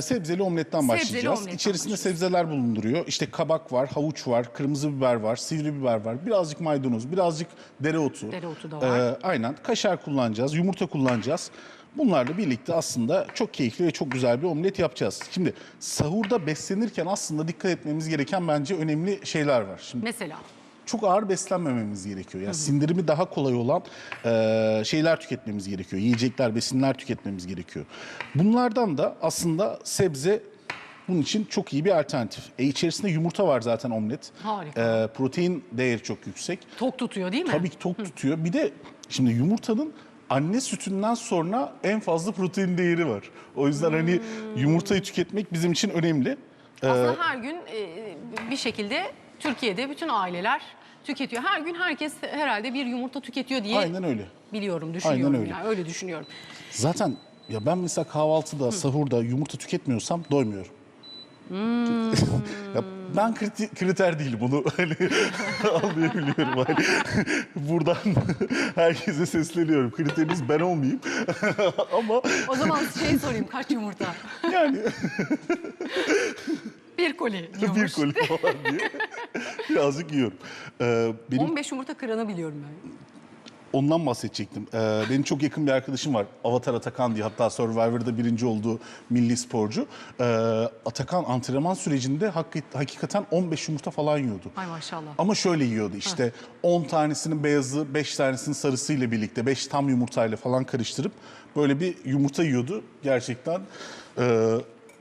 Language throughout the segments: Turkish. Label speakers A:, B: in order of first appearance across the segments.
A: Sebzeli omletten başlayacağız.
B: omletten
A: İçerisinde
B: başlıyoruz.
A: sebzeler bulunduruyor. İşte kabak var, havuç var, kırmızı biber var, sivri biber var, birazcık maydanoz, birazcık dereotu.
B: Dereotu da var.
A: Ee, aynen. Kaşar kullanacağız, yumurta kullanacağız. Bunlarla birlikte aslında çok keyifli ve çok güzel bir omlet yapacağız. Şimdi sahurda beslenirken aslında dikkat etmemiz gereken bence önemli şeyler var. Şimdi
B: Mesela.
A: Çok ağır beslenmememiz gerekiyor. Yani sindirimi daha kolay olan e, şeyler tüketmemiz gerekiyor. Yiyecekler, besinler tüketmemiz gerekiyor. Bunlardan da aslında sebze bunun için çok iyi bir alternatif. E içerisinde yumurta var zaten omlet.
B: Harika.
A: E, protein değeri çok yüksek.
B: Tok tutuyor değil mi?
A: Tabii ki tok tutuyor. Bir de şimdi yumurtanın anne sütünden sonra en fazla protein değeri var. O yüzden hani yumurtayı tüketmek bizim için önemli.
B: Aslında her gün e, bir şekilde Türkiye'de bütün aileler tüketiyor. Her gün herkes herhalde bir yumurta tüketiyor diye
A: Aynen öyle.
B: biliyorum, düşünüyorum.
A: öyle.
B: Yani öyle düşünüyorum.
A: Zaten ya ben mesela kahvaltıda, sahurda yumurta tüketmiyorsam doymuyorum. ya ben kriti- kriter değilim bunu hani anlayabiliyorum. Hani buradan herkese sesleniyorum. Kriteriniz ben olmayayım. Ama
B: O zaman şey sorayım kaç yumurta?
A: yani
B: Bir koli
A: bir
B: diyormuş.
A: koli falan diye birazcık yiyorum. Ee, benim
B: 15 yumurta kıranı biliyorum ben.
A: Ondan bahsedecektim. Ee, benim çok yakın bir arkadaşım var. Avatar Atakan diye hatta Survivor'da birinci olduğu milli sporcu. Ee, Atakan antrenman sürecinde hakik- hakikaten 15 yumurta falan yiyordu.
B: Ay maşallah.
A: Ama şöyle yiyordu işte 10 tanesinin beyazı, 5 tanesinin sarısıyla birlikte 5 tam yumurtayla falan karıştırıp böyle bir yumurta yiyordu gerçekten. Ee,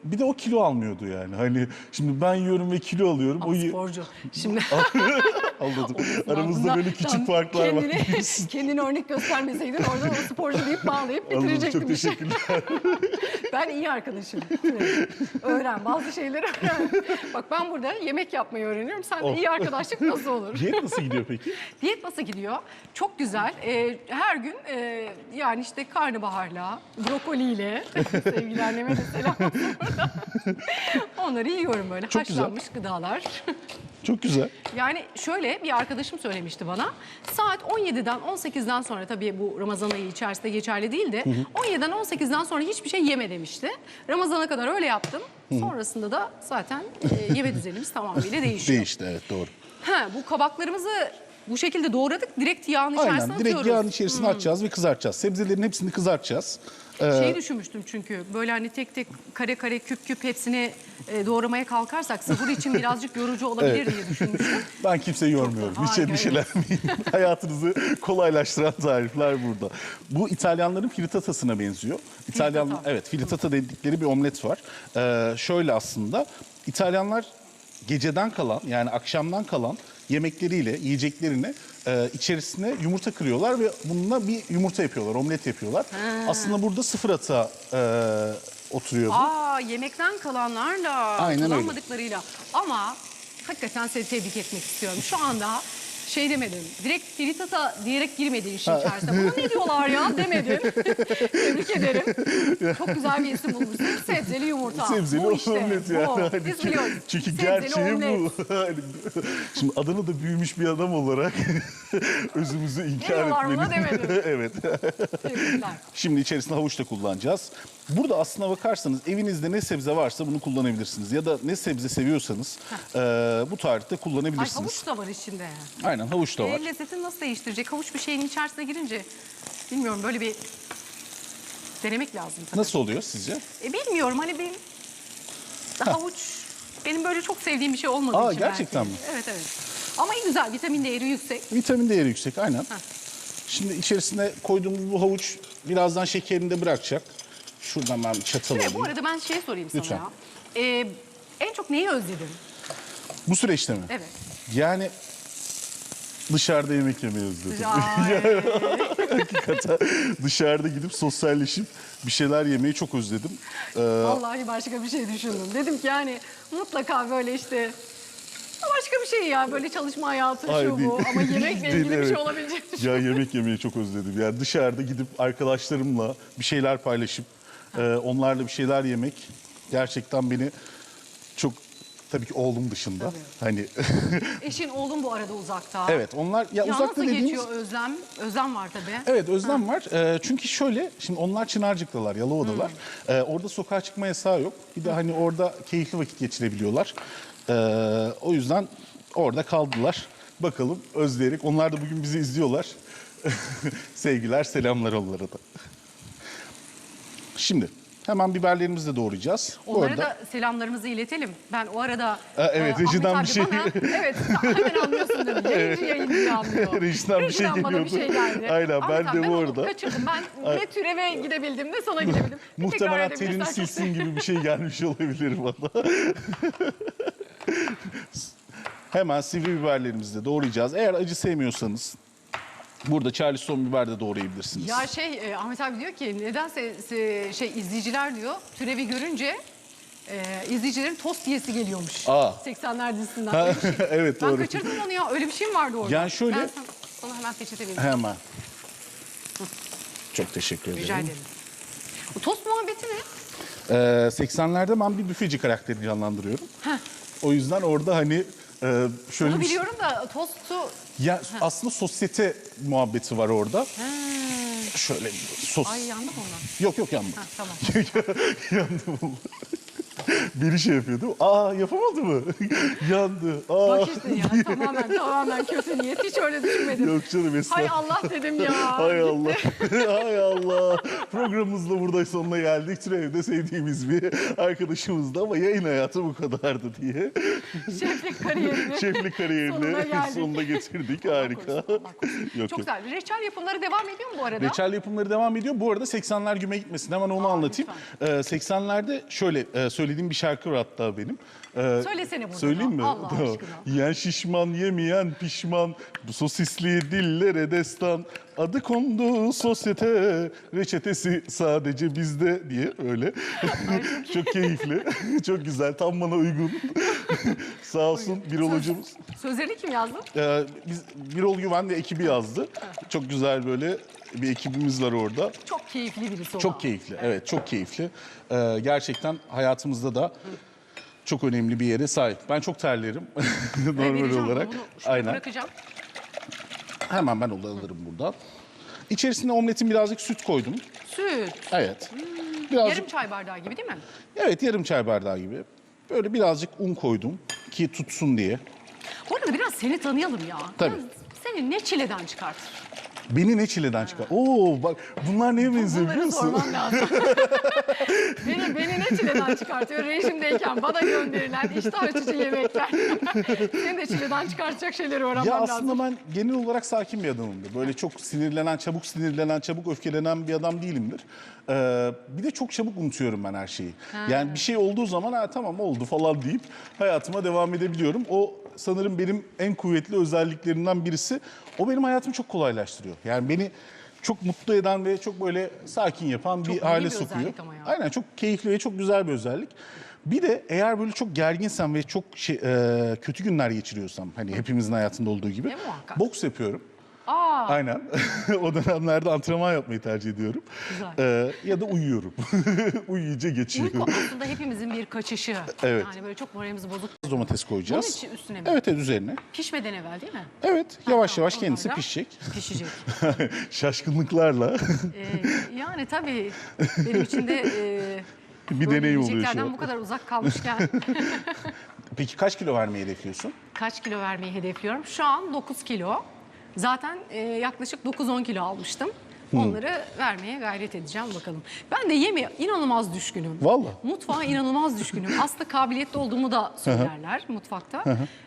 A: bir de o kilo almıyordu yani. Hani şimdi ben yiyorum ve kilo alıyorum. o ye-
B: Sporcu. Şimdi
A: Anladım. Aramızda böyle küçük farklar var.
B: kendini, kendini örnek göstermeseydin orada o sporcu deyip bağlayıp
A: Anladım.
B: bitirecektim
A: Çok teşekkürler.
B: Ben iyi arkadaşım. Öğren bazı şeyleri öğren. Bak ben burada yemek yapmayı öğreniyorum. Sen de
A: Oh.
B: iyi arkadaşlık nasıl olur?
A: Diyet nasıl gidiyor peki?
B: Diyet nasıl gidiyor? Çok güzel. Ee, her gün e, yani işte karnabaharla, brokoliyle, sevgili anneme de selam. Onları yiyorum böyle
A: Çok güzel.
B: haşlanmış gıdalar.
A: Çok güzel.
B: Yani şöyle bir arkadaşım söylemişti bana. Saat 17'den 18'den sonra tabii bu Ramazan ayı içerisinde geçerli değil de 17'den 18'den sonra hiçbir şey yeme demişti. Ramazana kadar öyle yaptım. Sonrasında da zaten e, yeme düzenimiz tamamıyla değişiyor.
A: Değişti evet doğru.
B: Ha, bu kabaklarımızı bu şekilde doğradık. Direkt yağın içerisine
A: Aynen direkt
B: atıyoruz.
A: yağın içerisine atacağız ve kızartacağız. Sebzelerin hepsini kızartacağız. Ee,
B: Şeyi düşünmüştüm çünkü böyle hani tek tek kare kare küp küp hepsini e, doğramaya kalkarsak sahur için birazcık yorucu olabilir diye düşünmüştüm.
A: ben kimseyi yormuyorum. Hiç
B: Harika,
A: endişelenmeyin. Hayatınızı kolaylaştıran tarifler burada. Bu İtalyanların frittatasına benziyor. İtalyan
B: Frittata.
A: evet frittata dedikleri bir omlet var. Ee, şöyle aslında İtalyanlar geceden kalan yani akşamdan kalan yemekleriyle yiyeceklerini e, içerisine yumurta kırıyorlar ve bununla bir yumurta yapıyorlar, omlet yapıyorlar. Aslında burada sıfır ata e, oturuyor bu.
B: Aa yemekten kalanlarla,
A: Aynen öyle.
B: kullanmadıklarıyla. Ama hakikaten seni tebrik etmek istiyorum. Şu anda şey demedim, direkt fritata diyerek girmedin işin içerisine. Buna ne diyorlar ya demedin. Tebrik ederim. Çok güzel bir isim bulmuşsun. Sebzeli yumurta.
A: Sebzeli
B: bu işte,
A: omlet
B: bu.
A: yani. Hani
B: Biz biliyoruz.
A: Çünkü
B: Sebzeli
A: gerçeği
B: omlet.
A: bu. Şimdi Adana'da büyümüş bir adam olarak özümüzü inkar etmeliyim.
B: demedin.
A: evet.
B: Tebrikler.
A: Şimdi içerisine havuç da kullanacağız. Burada aslına bakarsanız evinizde ne sebze varsa bunu kullanabilirsiniz. Ya da ne sebze seviyorsanız eee, bu tarihte
B: Ay
A: kullanabilirsiniz.
B: havuç da var içinde.
A: Aynen havuç da var.
B: El lezzetini nasıl değiştirecek? Havuç bir şeyin içerisine girince bilmiyorum böyle bir denemek lazım. tabii.
A: Nasıl oluyor sizce?
B: E, bilmiyorum hani bir havuç benim böyle çok sevdiğim bir şey olmadığı
A: Aa,
B: için
A: gerçekten
B: belki.
A: mi?
B: Evet evet. Ama iyi güzel vitamin değeri yüksek.
A: Vitamin değeri yüksek aynen. Şimdi içerisine koyduğumuz bu havuç birazdan şekerini de bırakacak. Şuradan ben çatal alayım.
B: bu arada ben şey sorayım sana
A: Lütfen.
B: ya. E, en çok neyi özledin?
A: Bu süreçte mi?
B: Evet.
A: Yani dışarıda yemek yemeyi özledim. Hakikaten dışarıda gidip sosyalleşip bir şeyler yemeyi çok özledim. Ee,
B: vallahi başka bir şey düşündüm. Dedim ki yani mutlaka böyle işte başka bir şey ya böyle çalışma hayatı
A: hayır
B: şu
A: değil.
B: bu ama yemekle
A: Değil,
B: ilgili bir
A: evet.
B: şey olabilecek.
A: Ya yemek yemeyi çok özledim. Yani dışarıda gidip arkadaşlarımla bir şeyler paylaşıp e, onlarla bir şeyler yemek gerçekten beni Tabii ki oğlum dışında. Hani
B: Eşin oğlun bu arada uzakta.
A: evet onlar ya,
B: Ya
A: uzakta
B: nasıl
A: dediğimiz
B: geçiyor Özlem? Özlem var tabii.
A: Evet özlem var. Ee, çünkü şöyle şimdi onlar Çınarcık'talar, Yalova'dalar. Ee, orada sokağa çıkma yasağı yok. Bir de hani orada keyifli vakit geçirebiliyorlar. Ee, o yüzden orada kaldılar. Bakalım özleyerek. Onlar da bugün bizi izliyorlar. Sevgiler, selamlar onlara da. Şimdi hemen biberlerimizi de doğrayacağız.
B: Onlara
A: arada-
B: da selamlarımızı iletelim. Ben o arada...
A: Ha, evet,
B: e,
A: rejiden bir şey-
B: Bana, evet hemen anlıyorsun değil mi? Yayıncı yayıncı diye anlıyor.
A: Rejiden bir şey
B: bana bir şey
A: geliyordu.
B: geldi.
A: Aynen,
B: Ahmet
A: ben de bu arada-
B: kaçırdım. Ben ne türeve gidebildim ne sona gidebildim.
A: Muhtemelen
B: çok
A: silsin gibi bir şey gelmiş olabilir bana. Hemen sivri biberlerimizi de doğrayacağız. Eğer acı sevmiyorsanız burada Charleston biber de doğrayabilirsiniz.
B: Ya şey e, Ahmet abi diyor ki nedense se- şey izleyiciler diyor türevi görünce e, izleyicilerin tost yiyesi geliyormuş.
A: Aa.
B: 80'ler dizisinden. Öyle bir şey.
A: evet
B: Ben
A: doğru.
B: kaçırdım onu ya. Öyle bir şey mi vardı orada?
A: Yani şöyle-
B: Ben sana, sana hemen peçete vereyim.
A: Hemen. Çok teşekkür ederim.
B: Rica ederim. Bu tost muhabbeti ne?
A: Ee, 80'lerde ben bir büfeci karakteri canlandırıyorum. O yüzden orada hani e, şöyle bir şey-
B: biliyorum da tostu...
A: Ya aslında sosyete muhabbeti var orada. Şöyle sos.
B: Ay yandım ondan.
A: Yok yok yanmadı.
B: Ha, tamam.
A: Yandım. Biri şey yapıyordu. Aa yapamadı mı? Yandı. Aa.
B: Bak işte ya tamamen tamamen kötü niyet. Hiç öyle düşünmedim.
A: Yok canım
B: Hay
A: estağfurullah.
B: Allah dedim ya.
A: Hay Allah. Hay Allah. Programımız da burada sonuna geldik. Türev'de sevdiğimiz bir arkadaşımızdı ama yayın hayatı bu kadardı diye.
B: Şeflik kariyerini.
A: Şeflik kariyerini
B: Sonuna geldik.
A: sonuna getirdik. Harika.
B: korusun, Allah korusun.
A: Yok
B: Çok
A: yok.
B: güzel. Reçel yapımları devam ediyor mu bu arada?
A: Reçel yapımları devam ediyor. Bu arada 80'ler güme gitmesin. Hemen onu
B: Aa,
A: anlatayım. Ee, 80'lerde şöyle e, söylediğim bir şarkı var hatta benim. Ee,
B: Söylesene bunu.
A: Söyleyeyim mi?
B: Allah
A: Tamam.
B: aşkına.
A: Yiyen şişman, yemeyen pişman. Bu sosisli dillere destan. Adı kondu sosyete, reçetesi sadece bizde diye öyle. Çok keyifli, çok güzel, tam bana uygun. Sağ olsun bir hocamız.
B: Sözlerini kim yazdı?
A: Ee, biz Birol Güven ve ekibi yazdı. Çok güzel böyle bir ekibimiz var orada.
B: Çok keyifli birisi o.
A: Çok keyifli, evet çok keyifli. Ee, gerçekten hayatımızda da çok önemli bir yere sahip. Ben çok terlerim normal
B: vereceğim
A: olarak.
B: Bunu şuraya
A: Aynen.
B: bırakacağım.
A: Hemen ben onu alırım buradan. İçerisine omletin birazcık süt koydum.
B: Süt.
A: Evet. Birazcık,
B: Yarım çay bardağı gibi değil mi?
A: evet yarım çay bardağı gibi. Böyle birazcık un koydum ki tutsun diye.
B: Bu arada biraz seni tanıyalım ya.
A: Tabii.
B: Ya Seni ne çileden çıkartır?
A: Beni ne çileden çıkar? Oo bak bunlar neye benziyor biliyor
B: Bunları
A: musun?
B: sormam lazım. beni, beni ne çileden çıkartıyor? Rejimdeyken bana gönderilen iştah açıcı yemekler. Seni de çileden çıkartacak şeyleri öğrenmem
A: Ya
B: lazım.
A: aslında ben genel olarak sakin bir adamımdır. Böyle çok sinirlenen, çabuk sinirlenen, çabuk öfkelenen bir adam değilimdir. Ee, bir de çok çabuk unutuyorum ben her şeyi. Yani bir şey olduğu zaman ha tamam oldu falan deyip hayatıma devam edebiliyorum. O sanırım benim en kuvvetli özelliklerimden birisi. O benim hayatımı çok kolaylaştırıyor. Yani beni çok mutlu eden ve çok böyle sakin yapan
B: Çok
A: bir hale
B: bir
A: sokuyor.
B: ama ya.
A: Aynen çok keyifli ve çok güzel bir özellik. Bir de eğer böyle çok gerginsen ve çok şey, e, kötü günler geçiriyorsam hani hepimizin hayatında olduğu gibi boks yapıyorum.
B: Aa,
A: Aynen. o dönemlerde antrenman yapmayı tercih ediyorum.
B: Güzel.
A: E, ya da uyuyorum. Uyuyunca geçiyor.
B: uyku aslında hepimizin bir kaçışı.
A: Evet.
B: Yani böyle çok moralimiz bozuk.
A: Domates koyacağız.
B: Bunun için üstüne mi?
A: Evet evet üzerine.
B: Pişmeden evvel değil mi?
A: Evet yavaş
B: Tamam,
A: yavaş kendisi
B: zaman
A: pişecek.
B: Pişecek.
A: Şaşkınlıklarla
B: Ee, yani tabii benim için de e,
A: bir deneyim oluyor şu an.
B: bu kadar uzak kalmışken
A: Peki kaç kilo vermeyi hedefliyorsun?
B: kaç kilo vermeyi hedefliyorum? Şu an 9 kilo. Zaten e, yaklaşık 9-10 kilo almıştım. Onları vermeye gayret edeceğim bakalım. Ben de yemeğe inanılmaz düşkünüm.
A: Vallahi.
B: Mutfağa inanılmaz düşkünüm. Aslında kabiliyetli olduğumu da söylerler mutfakta.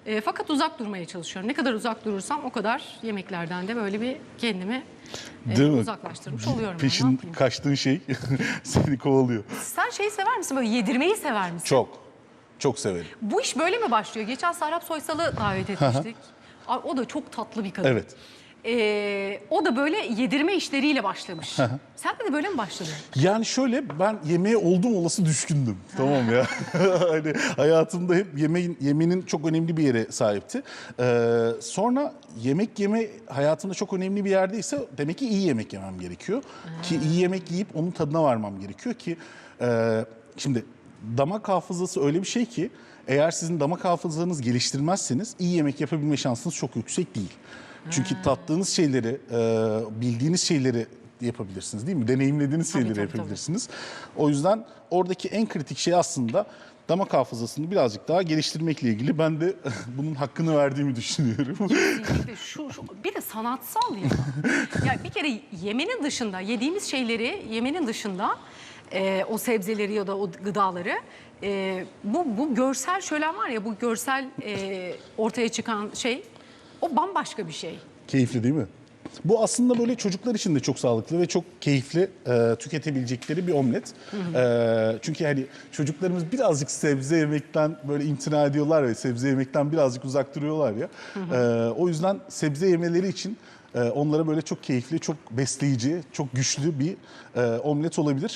B: E, fakat uzak durmaya çalışıyorum. Ne kadar uzak durursam o kadar yemeklerden de böyle bir kendimi e,
A: Değil mi?
B: uzaklaştırmış oluyorum. ne
A: Peşin
B: yapayım?
A: kaçtığın şey seni kovalıyor.
B: Sen şeyi sever misin? Böyle yedirmeyi sever misin?
A: Çok. Çok severim.
B: Bu iş böyle mi başlıyor? Geçen Serap Soysal'ı davet etmiştik. Ay, o da çok tatlı bir kadın.
A: Evet.
B: Ee, o da böyle yedirme işleriyle başlamış. Sen de böyle mi başladın?
A: Yani şöyle ben yemeğe oldum olası düşkündüm. tamam ya. hani hayatımda hep yemeğin yemenin çok önemli bir yere sahipti. Ee, sonra yemek yeme hayatımda çok önemli bir yerdeyse demek ki iyi yemek yemem gerekiyor. Ki iyi yemek yiyip onun tadına varmam gerekiyor ki e, şimdi damak hafızası öyle bir şey ki eğer sizin damak hafızanız geliştirmezseniz iyi yemek yapabilme şansınız çok yüksek değil. Çünkü tattığınız şeyleri, e, bildiğiniz şeyleri yapabilirsiniz değil mi? Deneyimlediğiniz
B: Tabii,
A: şeyleri
B: tabii, tabii.
A: yapabilirsiniz. O yüzden oradaki en kritik şey aslında damak hafızasını birazcık daha geliştirmekle ilgili. Ben de bunun hakkını verdiğimi düşünüyorum.
B: Kesinlikle şu, şu bir de sanatsal ya. ya bir kere yemenin dışında yediğimiz şeyleri yemenin dışında e, o sebzeleri ya da o gıdaları e, bu bu görsel şölen var ya bu görsel e, ortaya çıkan şey o bambaşka bir şey.
A: Keyifli değil mi? Bu aslında böyle çocuklar için de çok sağlıklı ve çok keyifli e, tüketebilecekleri bir omlet. E, çünkü hani çocuklarımız birazcık sebze yemekten böyle imtina ediyorlar ve sebze yemekten birazcık uzak duruyorlar ya. E, o yüzden sebze yemeleri için e, onlara böyle çok keyifli, çok besleyici, çok güçlü bir e, omlet olabilir.